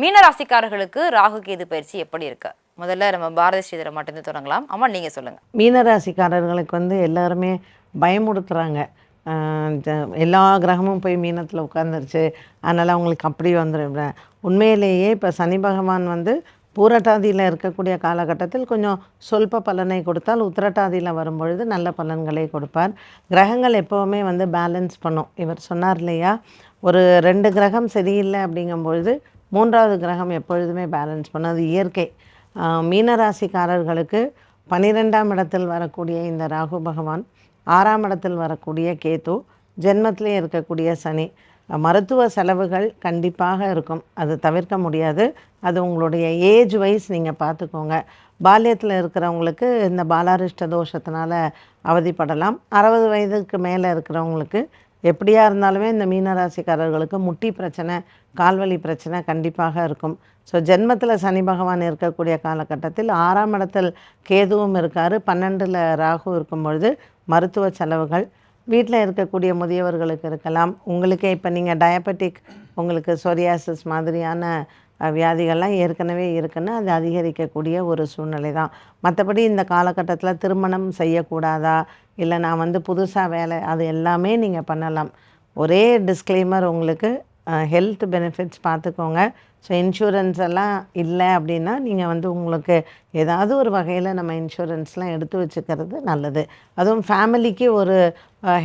மீனராசிக்காரர்களுக்கு ராகு கேது பயிற்சி எப்படி இருக்கு? முதல்ல நம்ம பாரதி ஸ்ரீதரை மட்டும் தொடங்கலாம். அம்மா நீங்க சொல்லுங்க. மீனராசிக்காரர்களுக்கு வந்து எல்லாருமே பயமுடுத்துகிறாங்க எல்லா கிரகமும் போய் மீனத்தில் உட்காந்துருச்சு அதனால் அவங்களுக்கு அப்படி வந்துடும் உண்மையிலேயே இப்போ சனி பகவான் வந்து பூரட்டாதியில் இருக்கக்கூடிய காலகட்டத்தில் கொஞ்சம் சொல்ப பலனை கொடுத்தால் உத்திரட்டாதியில் வரும்பொழுது நல்ல பலன்களை கொடுப்பார். கிரகங்கள் எப்போவுமே வந்து பேலன்ஸ் பண்ணும். இவர் சொன்னார் இல்லையா? ஒரு ரெண்டு கிரகம் சரியில்லை அப்படிங்கும்பொழுது மூன்றாவது கிரகம் எப்பொழுதுமே பேலன்ஸ் பண்ணும் அது இயற்கை மீனராசிக்காரர்களுக்கு பன்னிரெண்டாம் இடத்தில் வரக்கூடிய இந்த ராகு பகவான் ஆறாம் இடத்தில் வரக்கூடிய கேத்து ஜென்மத்திலே இருக்கக்கூடிய சனி. மருத்துவ செலவுகள் கண்டிப்பாக இருக்கும். அது தவிர்க்க முடியாது. அது உங்களுடைய ஏஜ் வைஸ் நீங்கள் பார்த்துக்கோங்க. பால்யத்தில் இருக்கிறவங்களுக்கு இந்த பாலாரிஷ்ட தோஷத்தினால அவதிப்படலாம். அறுபது வயதுக்கு மேலே இருக்கிறவங்களுக்கு எப்படியா இருந்தாலுமே இந்த மீனராசிக்காரர்களுக்கு முட்டி பிரச்சனை கால்வழி பிரச்சனை கண்டிப்பாக இருக்கும். ஸோ ஜென்மத்தில் சனி பகவான் இருக்கக்கூடிய காலகட்டத்தில் ஆறாம் இடத்தில் கேதுவும் இருக்கார். பன்னெண்டில் ராகு இருக்கும் பொழுது மருத்துவ செலவுகள் வீட்டில் இருக்கக்கூடிய முதியவர்களுக்கு இருக்கலாம். உங்களுக்கே இப்போ நீங்கள் டயபெட்டிக் உங்களுக்கு சொரியாசிஸ் மாதிரியான வியாதிகள்லாம் ஏற்கனவே இருக்குன்னு அது அதிகரிக்கக்கூடிய ஒரு சூழ்நிலை தான் மற்றபடி இந்த காலகட்டத்தில் திருமணம் செய்யக்கூடாதா? இல்லை நான் வந்து புதுசாக வேலை அது எல்லாமே நீங்கள் பண்ணலாம். ஒரே டிஸ்க்ளைமர் உங்களுக்கு ஹெல்த் பெனிஃபிட்ஸ் பார்த்துக்கோங்க ஸோ இன்சூரன்ஸ் எல்லாம் இல்லை அப்படின்னா நீங்கள் வந்து உங்களுக்கு ஏதாவது ஒரு வகையில் நம்ம இன்சூரன்ஸ்லாம் எடுத்து வச்சுக்கிறது நல்லது. அதுவும் ஃபேமிலிக்கு ஒரு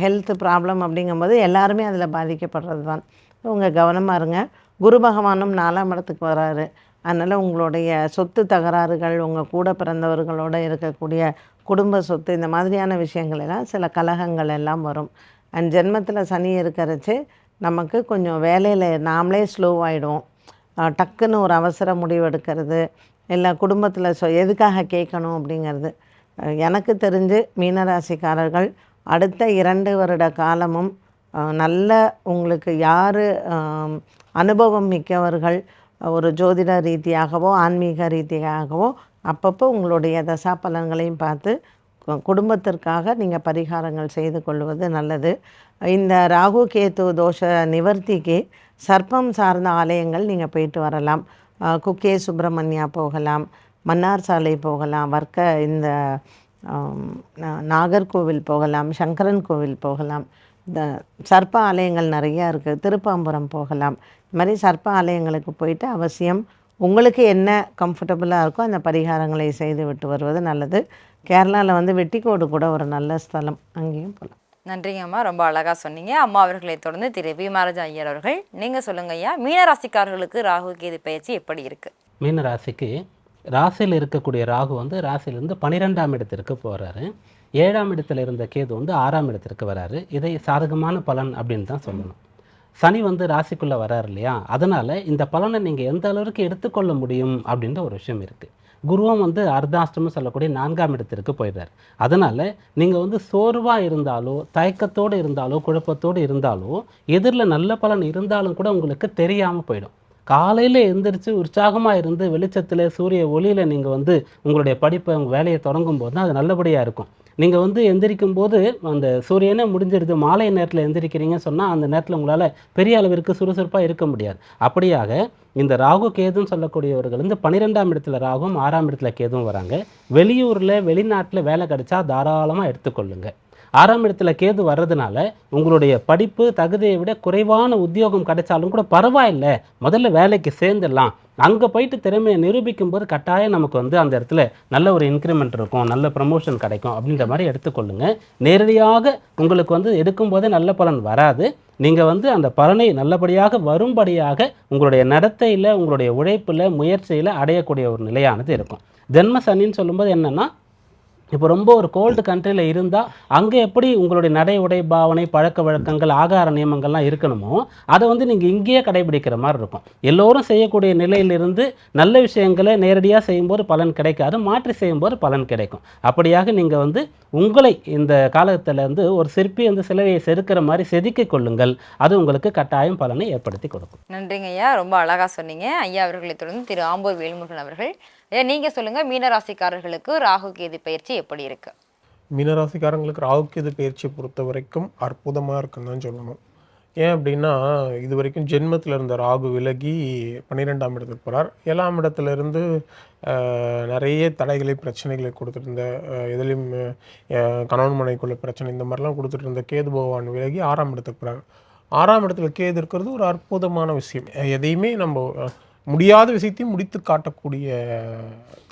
ஹெல்த் ப்ராப்ளம் அப்படிங்கும்போது எல்லாருமே அதில் பாதிக்கப்படுறது தான் உங்கள் கவனமாக இருங்க. குரு பகவானும் நாலாம் இடத்துக்கு வராரு. அதனால் உங்களுடைய சொத்து தகராறுகள் உங்கள் கூட பிறந்தவர்களோட இருக்கக்கூடிய குடும்ப சொத்து இந்த மாதிரியான விஷயங்கள் எல்லாம் சில கலகங்கள் எல்லாம் வரும். அண்ட் ஜென்மத்தில் சனி இருக்கிறச்சு நமக்கு கொஞ்சம் வேலையில் நாமளே ஸ்லோவாகிடுவோம் டக்குன்னு ஒரு அவசர முடிவு எடுக்கிறது இல்லை குடும்பத்தில் சொ எதுக்காக கேட்கணும் அப்படிங்கிறது. எனக்கு தெரிஞ்சு மீனராசிக்காரர்கள் அடுத்த இரண்டு வருட காலமும் நல்ல உங்களுக்கு யார் அனுபவம் மிக்கவர்கள் ஒரு ஜோதிட ரீதியாகவோ ஆன்மீக ரீதியாகவோ அப்பப்போ உங்களுடைய தசா பலன்களையும் பார்த்து கு- குடும்பத்திற்காக நீங்கள் பரிகாரங்கள் செய்து கொள்வது நல்லது. இந்த ராகு கேத்து தோஷ நிவர்த்திக்கு சர்ப்பம் சார்ந்த ஆலயங்கள் நீங்கள் போயிட்டு வரலாம். குக்கே சுப்பிரமணியா போகலாம் மன்னார் சாலை போகலாம் வர்க்க இந்த நாகர்கோவில் போகலாம் சங்கரன் கோவில் போகலாம். இந்த சர்ப்ப ஆலயங்கள் நிறையா இருக்குது திருப்பாம்புரம் போகலாம். இது மாதிரி சர்ப்ப ஆலயங்களுக்கு போயிட்டு அவசியம் உங்களுக்கு என்ன கம்ஃபர்டபுளாக இருக்கோ அந்த பரிகாரங்களை செய்து விட்டு வருவது நல்லது. கேரளாவில் வந்து வெட்டிக்கோடு கூட ஒரு நல்ல ஸ்தலம். அங்கேயும் போகலாம் நன்றிங்க அம்மா. ரொம்ப அழகா சொன்னீங்க. அம்மா அவர்களை தொடர்ந்து திரு. பீமாராஜா ஐயர் அவர்கள். நீங்க சொல்லுங்க ஐயா மீனராசிக்காரர்களுக்கு ராகு கேது பயிற்சி எப்படி இருக்கு? மீன ராசிக்கு ராசியில் இருக்கக்கூடிய ராகு வந்து ராசியிலிருந்து பன்னிரெண்டாம் இடத்திற்கு போகிறாரு ஏழாம் இடத்துல இருந்த கேது வந்து ஆறாம் இடத்திற்கு வராரு. இதை சாதகமான பலன் அப்படின்னு தான் சொல்லணும். சனி வந்து ராசிக்குள்ளே வராரு இல்லையா? அதனால் இந்த பலனை நீங்கள் எந்த அளவுக்கு எடுத்துக்கொள்ள முடியும் அப்படின்ற ஒரு விஷயம் இருக்குது குருவும் வந்து அர்த்தாஷ்டமம் சொல்லக்கூடிய நான்காம் இடத்திற்கு போயிடுறார் அதனால் நீங்கள் வந்து சோர்வாக இருந்தாலோ தயக்கத்தோடு இருந்தாலோ குழப்பத்தோடு இருந்தாலோ எதிரில் நல்ல பலன் இருந்தாலும் கூட உங்களுக்கு தெரியாமல் போயிடும். காலையில் எந்திரிச்சு உற்சாகமாக இருந்து வெளிச்சத்தில் சூரிய ஒளியில் நீங்கள் வந்து உங்களுடைய படிப்பை உங்கள் வேலையை தொடங்கும் போது தான் அது நல்லபடியாக இருக்கும். நீங்கள் வந்து எந்திரிக்கும் போது அந்த சூரியனே முடிஞ்சிருது மாலை நேரத்தில் எந்திரிக்கிறீங்கன்னு சொன்னால் அந்த நேரத்தில் உங்களால் பெரிய அளவிற்கு சுறுசுறுப்பாக இருக்க முடியாது. அப்படியாக இந்த ராகு கேதுன்னு சொல்லக்கூடியவர்கள் வந்து பன்னிரெண்டாம் இடத்துல ராகும் ஆறாம் இடத்துல கேதும் வராங்க. வெளியூரில் வெளிநாட்டில் வேலை கிடைச்சா தாராளமாக எடுத்துக்கொள்ளுங்கள் ஆறாம் இடத்துல கேது வர்றதுனால உங்களுடைய படிப்பு தகுதியை விட குறைவான உத்தியோகம் கிடைச்சாலும் கூட பரவாயில்ல. முதல்ல வேலைக்கு சேர்ந்துடலாம். அங்கே போயிட்டு திறமையை நிரூபிக்கும் போது கட்டாயம் நமக்கு வந்து அந்த இடத்துல நல்ல ஒரு இன்க்ரிமெண்ட் இருக்கும் நல்ல ப்ரமோஷன் கிடைக்கும் அப்படின்ற மாதிரி எடுத்துக்கொள்ளுங்க. நேரடியாக உங்களுக்கு வந்து எடுக்கும் போதே நல்ல பலன் வராது. நீங்கள் வந்து அந்த பலனை நல்லபடியாக வரும்படியாக உங்களுடைய நடத்தையில் உங்களுடைய உழைப்பில் முயற்சியில் அடையக்கூடிய ஒரு நிலையானது இருக்கும். ஜென்ம சனின்னு சொல்லும்போது என்னென்னா இப்போ ரொம்ப ஒரு கோல்டு கண்ட்ரியில் இருந்தால் அங்கே எப்படி உங்களுடைய நடை உடை பாவனை பழக்க வழக்கங்கள் ஆகார நியமங்கள்லாம் இருக்கணுமோ அதை வந்து நீங்கள் இங்கேயே கடைபிடிக்கிற மாதிரி இருக்கும். எல்லோரும் செய்யக்கூடிய நிலையிலிருந்து நல்ல விஷயங்களை நேரடியாக செய்யும்போது பலன் கிடைக்காது மாற்றி செய்யும்போது பலன் கிடைக்கும். அப்படியாக நீங்கள் வந்து உங்களை இந்த காலத்தில் வந்து ஒரு சிற்பி வந்து சிலையை செதுக்கிற மாதிரி செதுக்கிக் கொள்ளுங்கள். அது உங்களுக்கு கட்டாயம் பலனை ஏற்படுத்தி கொடுக்கும். நன்றிங்க ஐயா. ரொம்ப அழகாக சொன்னீங்க. ஐயா அவர்களை தொடர்ந்து திரு ஆம்பூர் வேல்முருகன் அவர்கள் ஐயா நீங்க சொல்லுங்க மீனராசிக்காரர்களுக்கு ராகு கேது பயிற்சி எப்படி இருக்கு? மீனராசிக்காரங்களுக்கு ராகு கேது பயிற்சியை பொறுத்த வரைக்கும் அற்புதமாக இருக்குன்னு தான் சொல்லணும். ஏன் அப்படின்னா இது வரைக்கும் ஜென்மத்தில் இருந்த ராகு விலகி பன்னிரெண்டாம் இடத்துக்கு போகிறார் ஏழாம் இடத்துலேருந்து நிறைய தடைகளை பிரச்சனைகளை கொடுத்துருந்த எதிலையும் கணவன் மனைக்குள்ள பிரச்சனை இந்த மாதிரிலாம் கொடுத்துட்டு இருந்த கேது பகவான் விலகி ஆறாம் இடத்துக்கு போகிறார் ஆறாம் இடத்துல கேது இருக்கிறது ஒரு அற்புதமான விஷயம். எதையுமே நம்ம முடியாத விஷயத்தையும் முடித்து காட்டக்கூடிய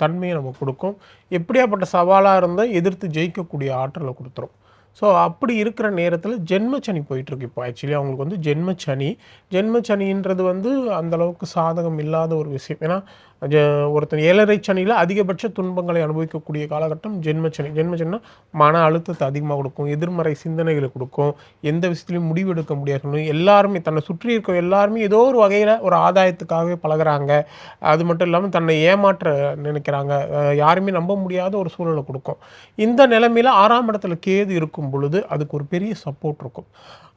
தன்மையை நம்ம கொடுக்கும். எப்படியாப்பட்ட சவாலாக இருந்தால் எதிர்த்து ஜெயிக்கக்கூடிய ஆற்றலை கொடுத்துரும். ஸோ அப்படி இருக்கிற நேரத்தில் ஜென்மச்சனி போயிட்டுருக்கு இப்போ. ஆக்சுவலி அவங்களுக்கு வந்து ஜென்மச்சனி ஜென்மச்சனின்றது வந்து அந்த அளவுக்கு சாதகம் இல்லாத ஒரு விஷயம். ஏன்னா ஒருத்தன் ஏழரை சனியில் அதிகபட்ச துன்பங்களை அனுபவிக்கக்கூடிய காலகட்டம் ஜென்மச்சனி ஜென்மச்சனினா மன அழுத்தத்தை அதிகமாக கொடுக்கும் எதிர்மறை சிந்தனைகளை கொடுக்கும் எந்த விஷயத்துலையும் முடிவெடுக்க முடியாது. எல்லாருமே தன்னை சுற்றி இருக்க எல்லாருமே ஏதோ ஒரு வகையில் ஒரு ஆதாயத்துக்காகவே பழகுறாங்க. அது மட்டும் இல்லாமல் தன்னை ஏமாற்ற நினைக்கிறாங்க. யாருமே நம்ப முடியாத ஒரு சூழலை கொடுக்கும். இந்த நிலைமையில் ஆறாம் இடத்துல கேது இருக்கும் பொழுது அதுக்கு ஒரு பெரிய சப்போர்ட் இருக்கும்.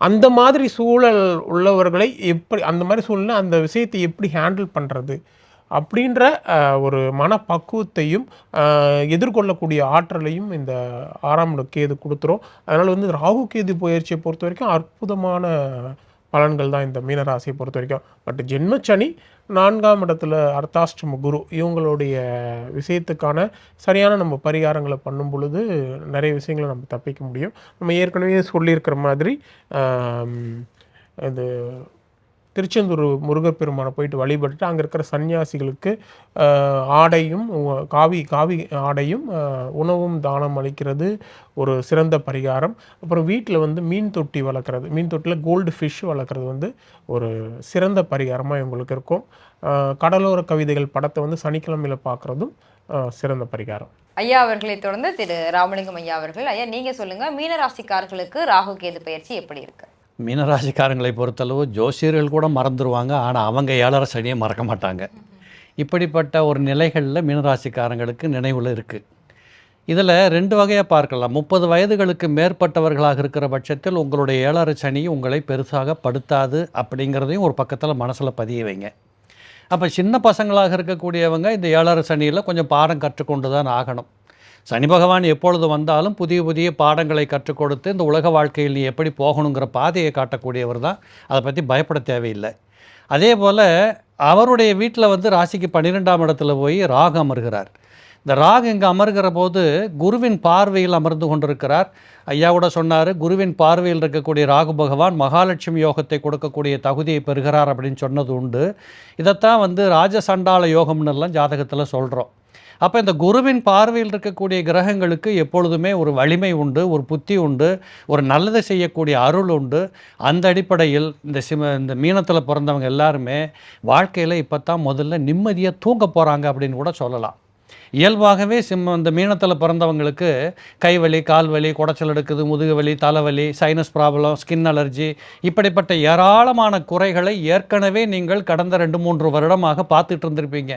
அந்த மாதிரி சூழல் உள்ளவர்களை எப்படி அந்த மாதிரி சூழ்நிலை அந்த விஷயத்தை எப்படி ஹேண்டில் பண்ணுறது அப்படின்ற ஒரு மனப்பக்குவத்தையும் எதிர்கொள்ளக்கூடிய ஆற்றலையும் இந்த ஆறாம் கேது கொடுத்துரும். அதனால் வந்து ராகு கேது பயிற்சியை பொறுத்த வரைக்கும் அற்புதமான பலன்கள் தான் இந்த மீனராசியை பொறுத்த வரைக்கும். பட் ஜென்மச்சனி நான்காம் இடத்துல அர்த்தாஷ்டம குரு இவங்களுடைய விஷயத்துக்கான சரியான நம்ம பரிகாரங்களை பண்ணும் பொழுது நிறைய விஷயங்களை நம்ம தப்பிக்க முடியும். நம்ம ஏற்கனவே சொல்லியிருக்கிற மாதிரி இது திருச்செந்தூர் முருகப்பெருமானை போயிட்டு வழிபட்டுட்டு அங்கே இருக்கிற சன்னியாசிகளுக்கு ஆடையும் காவி காவி ஆடையும் உணவும் தானம் அளிக்கிறது ஒரு சிறந்த பரிகாரம். அப்புறம் வீட்டில் வந்து மீன் தொட்டி வளர்க்குறது மீன் தொட்டியில் கோல்டு ஃபிஷ் வளர்க்குறது வந்து ஒரு சிறந்த பரிகாரமாக இவங்களுக்கு இருக்கும். கடலோர கவிதைகள் படத்தை வந்து சனிக்கிழமையில் பார்க்குறதும் சிறந்த பரிகாரம். ஐயா அவர்களை தொடர்ந்து திரு ராமலிங்கம் ஐயா அவர்கள் ஐயா நீங்கள் சொல்லுங்கள் மீனராசிக்காரர்களுக்கு ராகு கேது பயிற்சி எப்படி இருக்குது மீனராசிக்காரங்களை பொறுத்தளவு ஜோசியர்கள் கூட மறந்துடுவாங்க ஆனால் அவங்க ஏழரை சனியை மறக்க மாட்டாங்க. இப்படிப்பட்ட ஒரு நிலைகளில் மீனராசிக்காரங்களுக்கு நினைவில் இருக்குது இதில் ரெண்டு வகையாக பார்க்கலாம். முப்பது வயதுகளுக்கு மேற்பட்டவர்களாக இருக்கிற பட்சத்தில் உங்களுடைய ஏழரை சனி உங்களை பெருசாக படுத்தாது அப்படிங்கிறதையும் ஒரு பக்கத்தில் மனசில் பதிய வைங்க. அப்போ சின்ன பசங்களாக இருக்கக்கூடியவங்க இந்த ஏழரை சனியில் கொஞ்சம் பாடம் கற்றுக்கொண்டு தான் ஆகணும். சனி பகவான் எப்பொழுது வந்தாலும் புதிய புதிய பாடங்களை கற்றுக் கொடுத்து இந்த உலக வாழ்க்கையில் நீ எப்படி போகணுங்கிற பாதையை காட்டக்கூடியவர் தான். அதை பற்றி பயப்பட தேவையில்லை. அதே போல் அவருடைய வீட்டில் வந்து ராசிக்கு பன்னிரெண்டாம் இடத்துல போய் ராகு அமர்கிறார். இந்த ராகு இங்கே அமர்கிற போது குருவின் பார்வையில் அமர்ந்து கொண்டிருக்கிறார். ஐயா கூட சொன்னார் குருவின் பார்வையில் இருக்கக்கூடிய ராகு பகவான் மகாலட்சுமி யோகத்தை கொடுக்கக்கூடிய தகுதியை பெறுகிறார் அப்படின்னு சொன்னது உண்டு. இதைத்தான் வந்து ராஜசண்டால யோகம்னு எல்லாம் ஜாதகத்தில் சொல்கிறோம் அப்போ இந்த குருவின் பார்வையில் இருக்கக்கூடிய கிரகங்களுக்கு எப்பொழுதுமே ஒரு வலிமை உண்டு ஒரு புத்தி உண்டு ஒரு நல்லதை செய்யக்கூடிய அருள் உண்டு. அந்த அடிப்படையில் இந்த சிம இந்த மீனத்தில் பிறந்தவங்க எல்லாருமே வாழ்க்கையில் இப்போ தான் முதல்ல நிம்மதியாக தூங்க போகிறாங்க அப்படின்னு கூட சொல்லலாம். இயல்பாகவே சிம்ம இந்த மீனத்தில் பிறந்தவங்களுக்கு கைவலி கால்வலி குடைச்சல் எடுக்குது முதுகு வலி தலைவலி சைனஸ் ப்ராப்ளம் ஸ்கின் அலர்ஜி இப்படிப்பட்ட ஏராளமான குறைகளை ஏற்கனவே நீங்கள் கடந்த ரெண்டு மூன்று வருடமாக பார்த்துட்டு இருந்திருப்பீங்க.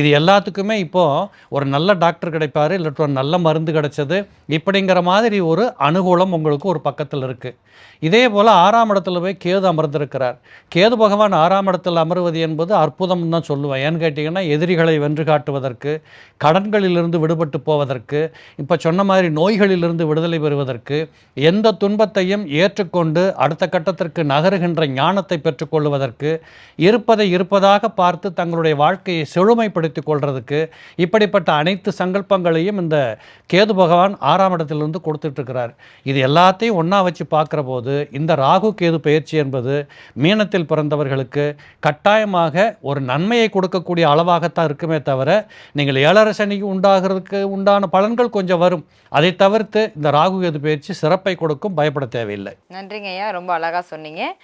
இது எல்லாத்துக்குமே இப்போது ஒரு நல்ல டாக்டர் கிடைப்பார் இல்லாட்டி ஒரு நல்ல மருந்து கிடைச்சது. இப்படிங்கிற மாதிரி ஒரு அனுகூலம் உங்களுக்கு ஒரு பக்கத்தில் இருக்குது இதே போல் ஆறாம் இடத்துல போய் கேது அமர்ந்திருக்கிறார். கேது பகவான் ஆறாம் இடத்தில் அமர்வது என்பது அற்புதம் தான் சொல்லுவேன். ஏன்னு கேட்டிங்கன்னா எதிரிகளை வென்று காட்டுவதற்கு கடன்களிலிருந்து விடுபட்டு போவதற்கு இப்போ சொன்ன மாதிரி நோய்களிலிருந்து விடுதலை பெறுவதற்கு எந்த துன்பத்தையும் ஏற்றுக்கொண்டு அடுத்த கட்டத்திற்கு நகருகின்ற ஞானத்தை பெற்றுக்கொள்வதற்கு இருப்பதை இருப்பதாக பார்த்து தங்களுடைய வாழ்க்கையை செழுமைப்படுத்திக் கொள்வதற்கு இப்படிப்பட்ட அனைத்து சங்கல்பங்களையும் இந்த கேது பகவான் ஆறாம் இடத்திலிருந்து கொடுத்துட்ருக்கிறார். இது எல்லாத்தையும் ஒன்றா வச்சு பார்க்குற போது இந்த ராகு கேது பயிற்சி என்பது மீனத்தில் பிறந்தவர்களுக்கு கட்டாயமாக ஒரு நன்மையை கொடுக்கக்கூடிய அளவாகத்தான் இருக்குமே தவிர நீங்கள் ஏழரை சனிக்கு உண்டாகிறதுக்கு உண்டான பலன்கள் கொஞ்சம் வரும். அதை தவிர்த்து இந்த ராகு கேது பயிற்சி சிறப்பை கொடுக்கும். பயப்பட தேவையில்லை. நன்றிங்க ஐயா. ரொம்ப அழகாக சொன்னீங்க.